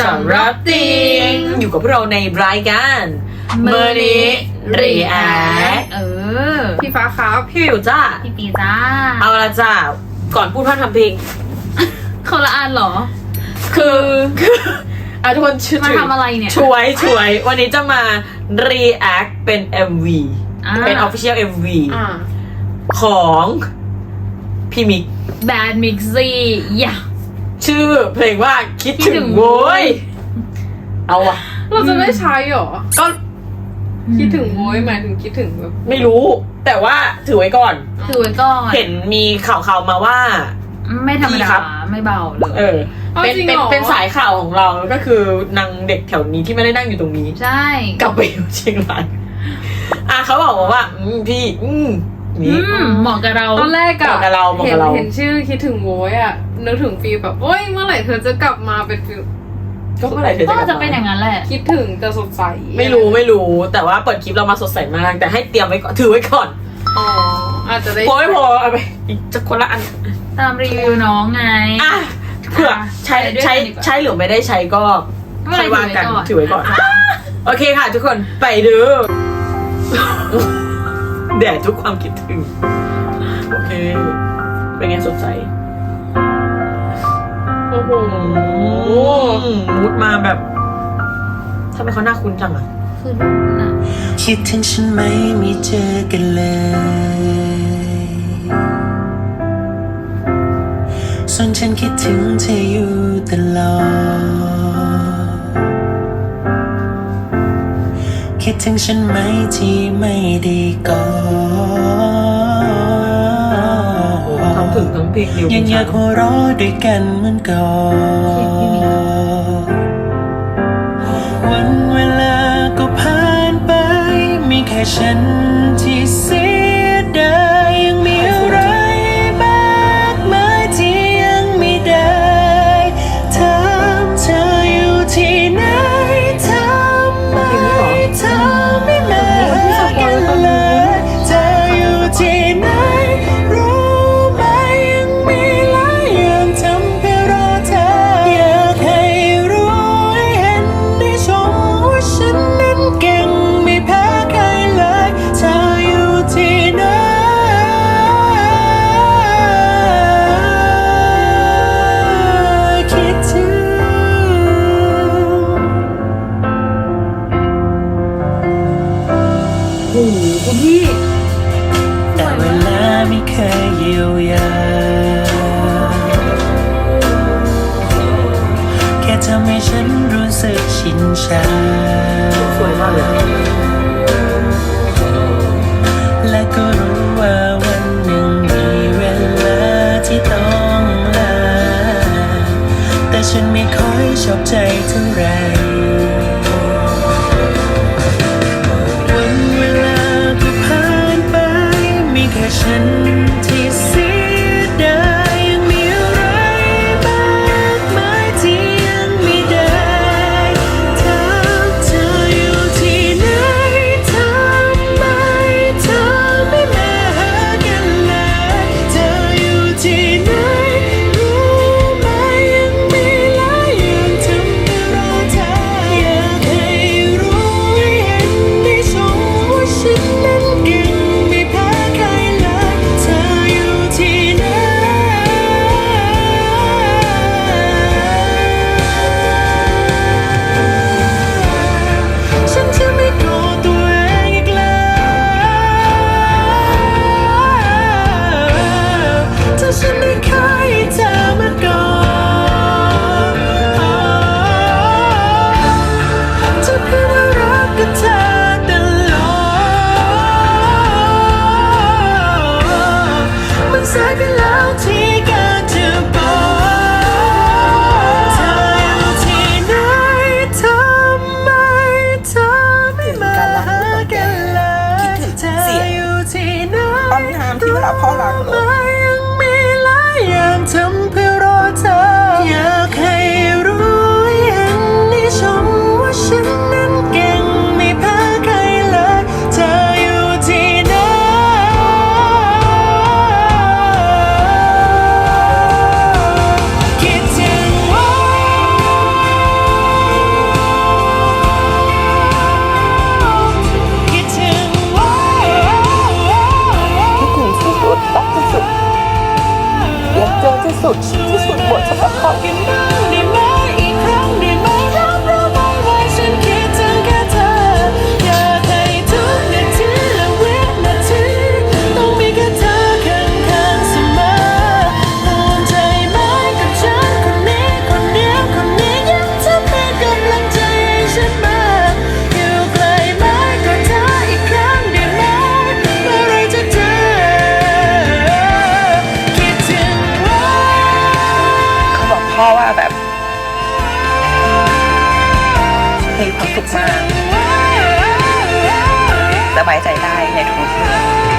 สำหรับติง อยู่กับพวกเราในรายการเมอร์นี้ React เออ พี่ฟ้าครับพี่วิวจ้า พี่ปีจ้า เอาละจ้า ก่อนพูดพร่ำทำเพลงคนละอันเหรอ คือคืออะทุกคนช่วยมาทำอะไรเนี่ย ช่วยช่วย วันนี้จะมา react เป็น MV อ่า เป็น official MV อ่าของพี่มิก Bad Mixy อย่า ชื่อเพลงว่าคิดคิดถึถึงงโว้ย เอาวะเราจะได้ใช้เหรอ ก็คิดถึงโว้ยหมายถึงคิดถึงแบบไม่รู้ แต่ว่าถือไว้ก่อน ถือไว้ก่อนเห็นมีข่าวๆมาว่า ไม่ธรรมพี่ดาครับไม่เบาเลย เออเอาเป็นจริงเป็นเหรอเป็นสายข่าวของเราก็คือนางเด็กแถวนี้ที่ไม่ได้นั่งอยู่ตรงนี้ ใช่ กลับไปอยู่เชียงรายอะเขาบอกมาว่าอืมพี่ อืม อืนี่มเหมาะกับเรา ตอนแรกเหมาะกับเราเหมาะเห็กับนเรา เห็นชื่อคิดถึงโว้ยอะนึกถึงฟีลแบบโอ้ยเมื่อไหร่เธอจะกลับมาเป็นฟีลก็เมื่อไหร่เธอจะก็กลับจะเป็นอย่างมานั้นแหละ คิดถึงแต่สดใสไม่รู้ไม่รู้ แต่ว่าเปิดคลิปเรามาสดใสมาก แต่ให้เตรียมไว้ก่อนถือไว้ก่อนอ๋ออาจจะได้พอไม่พอเอาไปอีกจะคนละอันตามรีวิวน้องไง อะเผื่อใช้ไปด้วยใช้กันดีกว่าใช้หรือไม่ได้ใช้ก็ไม่เป็นไรค่อยว่ากันถืถืออไว้ไว้ก่ก่ออนนโอเคค่ะทุกคนไปดู แดดทุกความคิดถึง โอเค เป็นไงสดใส โอ้โหอืมมูดมาแบบทำไมเขาหน้าคุ้นจังอะคือรุ่นน่ะคิดถึงฉันไหมไม่เจอกันเลยส่วนฉันคิดถึงเธออยู่ตลอด คิดถึงฉันไหมที่ไม่ได้ก่อนทำถึงทั้งเพลงเดียวยังอยากหัวเราะด้วยกันเหมือนก่อนวันเวลาก็ผ่านไป มีแค่ฉัน หคุณพี่ แต่เวลาไม่เคยเยียวยาแค่ทำให้ฉันรู้สึกชินชาสวยมากเลยและก็รู้ว่าวันหนึ่งมีเวลาที่ต้องลา แต่ฉันไม่ค่อยชอบใจเท่าไหร มีแสุ บายใจได้ในทุกเรื่อง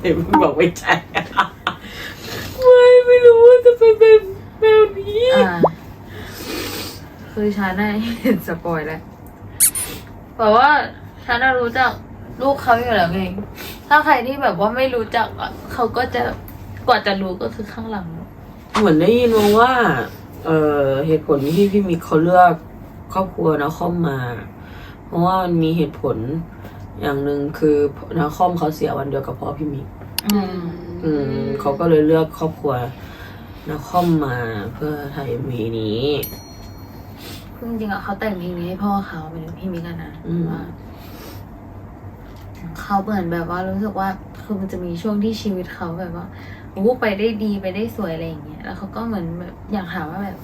เห็นมึงบอกไม่ใช่ไม่ไม่รู้ว่าจะเป็นแบบแบบนี้อ่าคือฉันได้เห็นสปอยแล้วแต่ว่าฉันน่ะรู้จักลูกเขาอยู่แล้วไงถ้าใครที่แบบว่าไม่รู้จักอะเขาก็จะกว่าจะรู้ก็คือข้างหลังเหมือนได้ยินมาว่า เออเหตุผลที่พี่มิกเขาเลือกครอบครัวนาคอมมา เพราะว่ามันมีเหตุผล อย่างหนึ่งคือนาคอมเขาเสียวันเดียวกับพ่อพี่มิกอืมอืมเขาก็เลยเลือกครอบครัวนาคอมมาเพื่อถ่ายมีนี้คือจริงๆอะเขาแต่งเพลงนี้ให้พ่อเขาเป็นพี่มิกอะนะอืม ว่าเขาเหมือนแบบว่ารู้สึกว่าคือมันจะมีช่วงที่ชีวิตเขาแบบว่าโอ้ไปได้ดีไปได้สวยอะไรอย่างเงี้ยแล้วเขาก็เหมือนแบบอยากถามว่าแบบ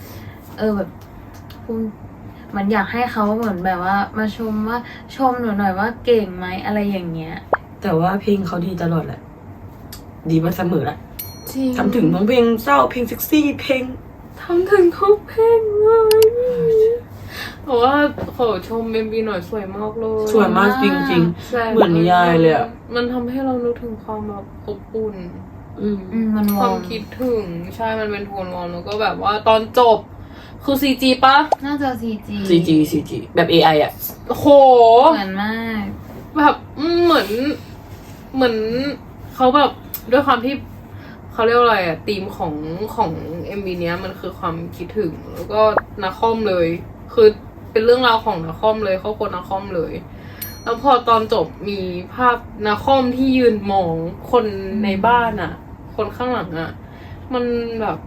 เออแบบภูมิ มันอยากให้เขาเหมือนแบบว่า มาชมว่าชมหนูหน่อยว่าเก่งไหมอะไรอย่างเงี้ย แต่ว่าเพลงเขาดีตลอดแหละ ดีมาเสมอแหละจริงทำถึงทั้งเพลงเศร้าเพลงเซ็กซี่เพลงทำถึงทุกเพลงเลยเพราะว่าขอชมเมมบีหน่อยสวยมากเลยสวยมากจริงใช่เหมือนนิยายเลยอะมันทำให้เรานึกถึงความแบบอบอุ่นๆอืม อืมมันวคอวามร์มคิดถึงใช่มันเป็นโทนวอร์มแล้วก็แบบว่าตอนจบ คือซีจีปะ น่าจะซีจี CG CG แบบ AI อะโห เหมือนมาก แบบอืมเหมือน เหมือนเขาแบบด้วยความที่เขาเรียกว่าอะไรอะธีมของของเอ็มวีเนี้ยมันคือความคิดถึง แล้วก็นาคอมเลย คือเป็นเรื่องราวของนาคอมเลยครอบครัวนาคอมเลย แล้วพอตอนจบมีภาพนาคอมที่ยืนมองคนในบ้านอะคนข้างหลังอะมันแบบ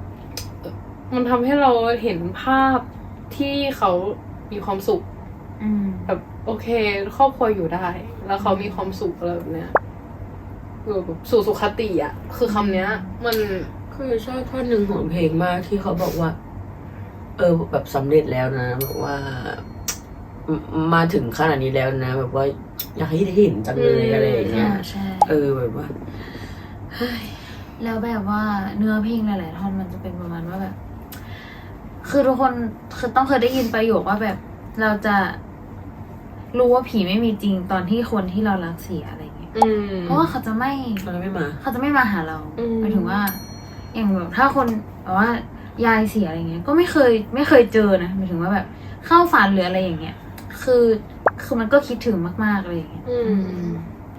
มันทำให้เราเห็นภาพที่เขามีความสุขอืม แบบโอเคครอบครัวอยู่ได้ แล้วเขามีความสุขอะไรแบบเนี้ยเออแบบสู่สุขติอะ คือคำเนี้ย มันคือชอบท่อนหนึ่งของเพลงมากที่เขาบอกว่า เออแบบสำเร็จแล้วนะแบบว่ามมาถึงขนาดนี้แล้วนะ แบบว่าอยากให้ได้เห็นจังเลยอะไรอย่างเงี้ยอ่าใช่ เออแบบว่า แล้วแบบว่าเนื้อเพลงหลาย ๆ ท่อนมันจะเป็นประมาณว่าแบบ คือทุกคนคือต้องเคยได้ยินประโยคว่าแบบ เราจะรู้ว่าผีไม่มีจริงตอนที่คนที่เรารักเสียอะไรเงี้ย อืมเพราะว่าเขาจะไม่ เขาจะไม่มา เขาจะไม่มาหาเราอืม หมายถึงว่า อย่างแบบถ้าคนแบบว่ายายเสียอะไรเงี้ย ก็ไม่เคยไม่เคยเจอนะหมายถึงว่าแบบเข้าฝันหรืออะไรอย่างเงี้ย คือคือมันก็คิดถึงมากๆเลยอย่างเงี้ย อืม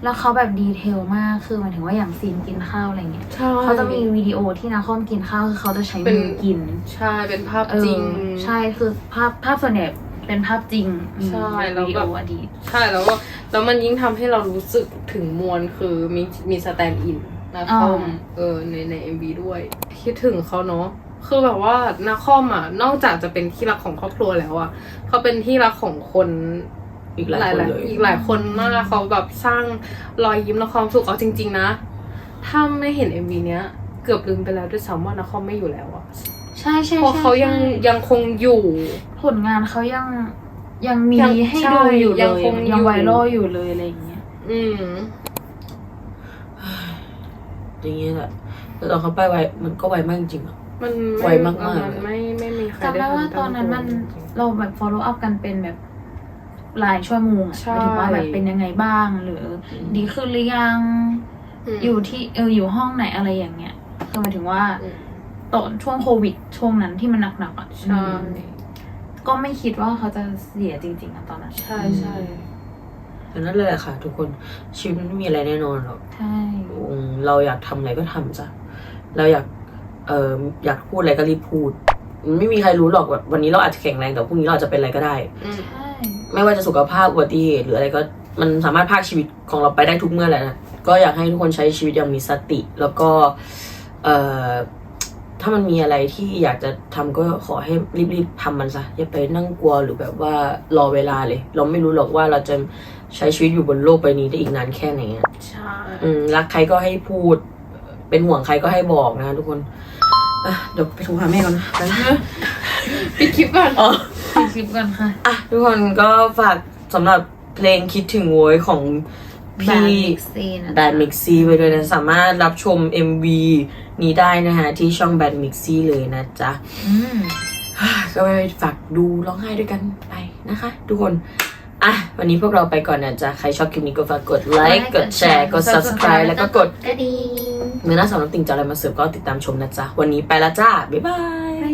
แล้วเขาแบบดีเทลมากคือหมายถึงว่าอย่างซีนกินข้าวอะไรเงี้ยใช่เขาจะมีวิดีโอที่นาคอมกินข้าวคือเขาจะใช้เป็นมือกิน ใช่เป็นภาพเออจริง ใช่คือภาพภาพส่วนใหญ่เป็นภาพจริงอืมใช่เป็นแล้ววิดีแบโอบอดีตใช่แล้วก็แล้วมันยิ่งทำให้เรารู้สึกถึงมวลคือมีมีสแตนด์อินนาคอมอ่าเออในในเอ็มบีด้วย คิดถึงเขาเนาะคือแบบว่านาคอมอะนอกจากจะเป็นที่รักของครอบครัวแล้วอะเขาเป็นที่รักของคน อีกหลายคนเลยอีกหลายคนมากเขาแบบสร้างรอยยิ้มและความสุขเอาจริง ๆ นะ ถ้าไม่เห็นเอ็มวีเนี้ย เกือบลืมไปแล้วด้วยซ้ำว่านาคอมไม่อยู่แล้วอะใช่ใช่เพราะใช่เขายังใช่ยังคงอยู่ ผลงานเขายังยังมียังให้ใช่ดูอยู่เลยังยคงยังอยู่ไวรัลอยู่เลยอะไรอย่างเงี้ย อืมอย่างเงี้ยแหละแต่ตอนเขาไปไวมันก็ไวมากจริงๆอะมันไวมากๆมันไม่ไม่มีใครจำได้ว่าตอนนั้นมันเราแบบ follow up กันเป็นแบบ หลายชั่วโมงอะใช่หมายถึงว่าแบบเป็นยังไงบ้าง หรือดีขึ้นหรือยัง ม อยู่ที่เอออยู่ห้องไหนอะไรอย่างเงี้ยคือหมายถึงว่าอืม ตอนช่วงโควิดช่วงนั้นที่มันหนักๆอะใช่ก็ไม่คิดว่าเขาจะเสียจริงๆอะตอนนั้น ใช่ใช่ดังนั้นเลยแหละค่ะ ทุกคนชีวิตมันไม่มีอะไรแน่นอนหรอกใช่ อืมเราอยากทำอะไรก็ทำจ้ะเราอยากเอ่ออยากพูดอะไรก็รีบพูดมันไม่มีใครรู้หรอกแบบวันนี้เราอาจจะแข็งแรงแต่พรุ่งนี้เราอาจจะเป็นอะไรก็ได้ อืม ใช่ ไม่ว่าจะสุขภาพอุบัติเหตุหรืออะไรก็มันสามารถพากชีวิตของเราไปได้ทุกเมื่อแหละนะก็อยากให้ทุกคนใช้ชีวิตอย่างมีสติ แล้วก็เอ่อถ้ามันมีอะไรที่อยากจะทำก็ขอให้รีบๆทำมันซะอย่าไปนั่งกลัวหรือแบบว่ารอเวลาเลย เราไม่รู้หรอกว่าเราจะใช้ชีวิตอยู่บนโลกใบนี้ได้อีกนานแค่ไหนอะใช่อืมรักใครก็ให้พูด เป็นห่วงใครก็ให้บอกนะทุกคนอะเดี๋ยวไปโทรหาแม่ก่อนนะไปนะปิดคลิปก่อนอ๋อปิ ดคลิปกันค่ะ อะทุกคนก็ฝากสำหรับเพลงคิดถึงโวยของแบรนพี่ด์มิกซีนะแบนมิกซี่ไปเลยนะสามารถรับชม MV นี้ได้นะฮะ ที่ช่องแบนมิกซี่เลยนะจ๊ะ อืมก็ไปฝากดูร้องไห้ด้วยกันไปนะคะ ทุกคน อะ วันนี้พวกเราไปก่อนนะจ๊ะ ใครชอบคลิปนี้ก็ฝากกดไลค์กดแชร์กด subscribe แล้วก็กดกระดิ่งเมื่อหน้าสองน้ำติ่งจะอะไรมาเสิร์ฟก็ติดตามชมนะจ๊ะ วันนี้ไปละจ้า บ๊ายบาย